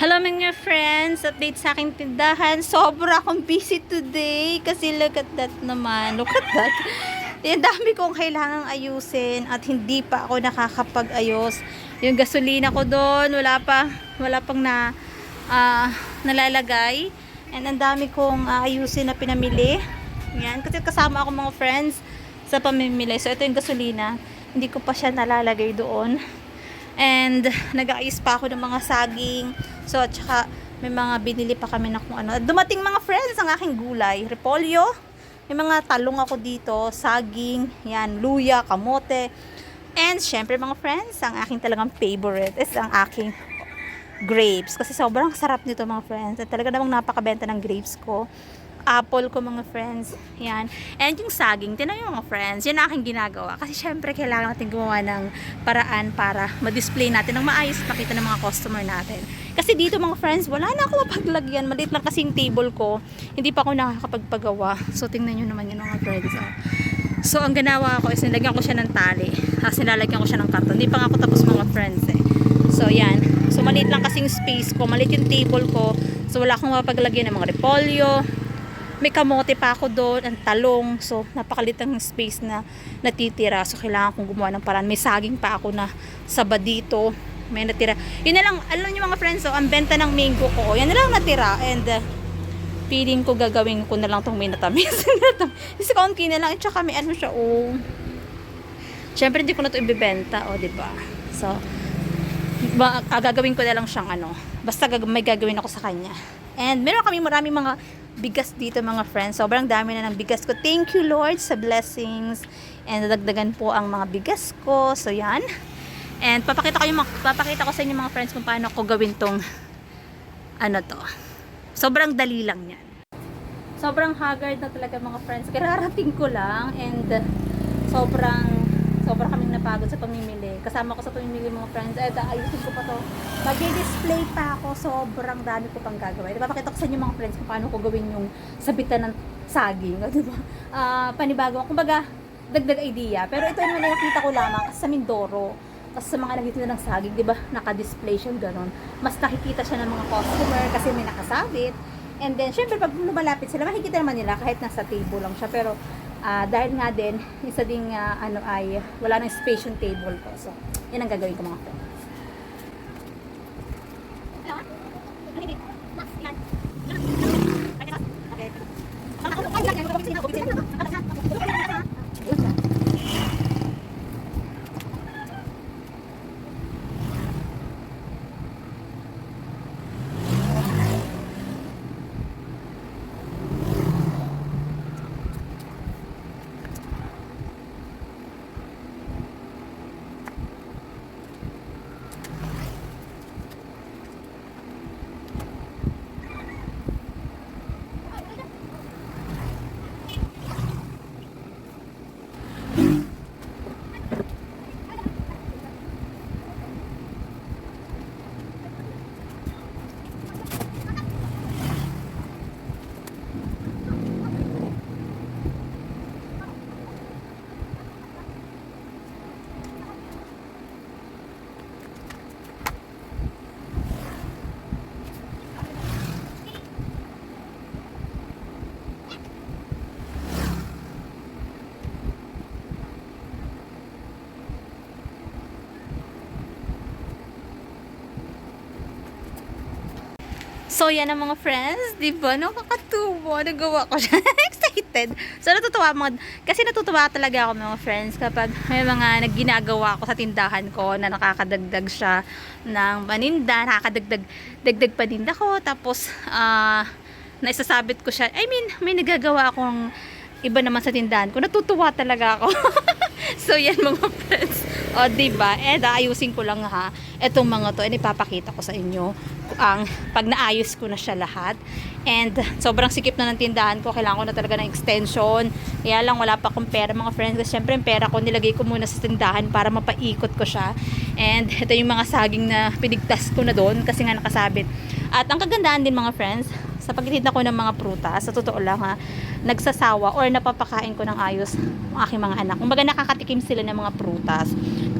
Hello mga friends! Update sa aking tindahan. Sobra akong busy today kasi look at that naman. Look at that. Ang dami kong kailangang ayusin at hindi pa ako nakakapag-ayos. Yung gasolina ko doon, wala pa, wala pang na, ah, nalalagay. And ang dami kong ah, ayusin na pinamili. Yan, kasi kasama ako mga friends sa pamimili. So ito yung gasolina. Hindi ko pa siya nalalagay doon. And nag-aayos pa ako ng mga saging. So, at saka may mga binili pa kami na kung ano. Dumating mga friends ang aking gulay. Repolyo. May mga talong ako dito. Saging. Yan. Luya. Kamote. And syempre mga friends, ang aking talagang favorite is ang aking grapes. Kasi sobrang sarap nito mga friends. At talaga namang napakabenta ng grapes ko. Apple ko mga friends. Yan. And yung saging, tinan yung mga friends, yun ang aking ginagawa. Kasi syempre kailangan natin gumawa ng paraan para ma-display natin ng maayos at makita ng mga customer natin. Kasi dito mga friends, wala na ako mapaglagyan. Maliit lang kasi yung table ko. Hindi pa ako nakakapagpagawa. So tingnan nyo naman yun mga friends. Oh. So ang ginawa ko is nilagyan ko siya ng tali. Tapos nilalagyan ko siya ng karton. Hindi pa nga ako tapos mga friends eh. So yan. So maliit lang kasing space ko. Maliit yung table ko. So wala akong mapaglagyan ng mga repolyo, may kamote pa ako doon, ang talong. So, napakalit ang space na natitira. So, kailangan kong gumawa ng paraan. May saging pa ako na saba dito. May natira. Yun na lang, alam niyo mga friends, so, ang benta ng mango ko, yan na lang natira. And, uh, feeling ko gagawin ko na lang tong minatamis. Kasi kaunti na lang. At saka may ano siya, oh. Siyempre, hindi ko na to ibibenta, oh, di ba? So, gagawin ko na lang siyang ano. Basta may gagawin ako sa kanya. And meron kami maraming mga bigas dito mga friends. Sobrang dami na ng bigas ko. Thank you Lord sa blessings. And nadagdagan po ang mga bigas ko. So yan. And papakita ko yung papakita ko sa inyo mga friends kung paano ko gawin tong ano to. Sobrang dali lang yan. Sobrang haggard na talaga mga friends. Kararating ko lang and sobrang sobrang kaming napagod sa pamimili. Kasama ko sa pamimili mga friends. Eh, ayusin ko pa to. Mag-display pa ako. Sobrang dami ko pang gagawin. Ipapakita ko sa inyo mga friends kung paano ko gawin yung sabitan ng saging. Di ba? Ah, panibago. Kumbaga, dagdag idea. Pero ito yung nakita ko lamang sa Mindoro. Kasi sa mga nagtitinda ng saging, di ba, naka-display siya gano'n. Mas nakikita siya ng mga customer kasi may nakasabit. And then, syempre, pag lumalapit sila, makikita naman nila kahit nasa table lang siya. Pero, ah, dahil nga din, isa ding, ah, ano ay, wala nang space yung table ko. So, yan ang gagawin ko mga friends. So, yan ang mga friends, di ba? Nakakatuwa. Nagawa ko siya. Excited. So, natutuwa mga, kasi natutuwa talaga ako mga friends kapag may mga nagginagawa ko sa tindahan ko na nakakadagdag siya ng paninda, nakakadagdag dagdag paninda ko, tapos, ah, naisasabit ko siya. I mean, may nagagawa akong iba naman sa tindahan ko. Natutuwa talaga ako. so, yan mga friends. O, diba? Eh, ayusin ko lang ha. Itong mga to, and ipapakita ko sa inyo ang pag naayos ko na siya lahat. And sobrang sikip na ng tindahan ko. Kailangan ko na talaga ng extension. Kaya lang wala pa akong pera mga friends. Kasi syempre yung pera ko nilagay ko muna sa tindahan para mapaikot ko siya. And ito yung mga saging na pinigtas ko na doon kasi nga nakasabit. At ang kagandaan din mga friends, sa pagtitinda ko ng mga prutas, sa totoo lang ha, nagsasawa or napapakain ko ng ayos ang aking mga anak. Kumbaga nakakatikim sila ng mga prutas.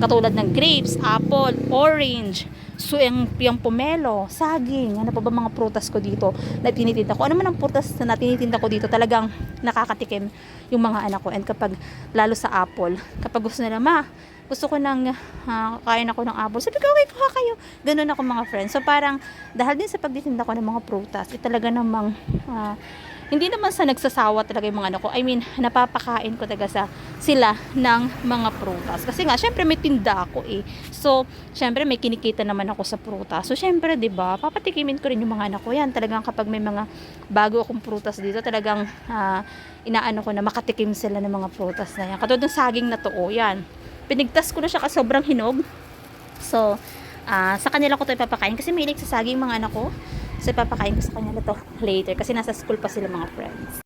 Katulad ng grapes, apple, orange, so yung, pomelo, saging, ano pa ba mga prutas ko dito na tinitinda ko. Ano man ang prutas na tinitinda ko dito, talagang nakakatikim yung mga anak ko. And kapag, lalo sa apple, kapag gusto nila, ma, gusto ko nang ah, kain ako ng apple. Sabi ko, okay, kuha kayo. Ganun ako mga friends. So parang, dahil din sa pagtitinda ko ng mga prutas, eh, talaga namang, ah, hindi naman sa nagsasawa talaga yung mga anak ko. I mean, napapakain ko talaga sa sila ng mga prutas. Kasi nga, syempre may tinda ako eh. So, syempre may kinikita naman ako sa prutas. So, syempre, 'di ba? Papatikimin ko rin yung mga anak ko. Yan, talagang kapag may mga bago akong prutas dito, talagang ah, inaano ko na makatikim sila ng mga prutas na yan. Katulad ng saging na to, oh, yan. Pinigtas ko na siya kasi sobrang hinog. So, ah, sa kanila ko to ipapakain kasi may sa saging mga anak ko. So, ipapakain ko sa kanila to later kasi nasa school pa sila mga friends.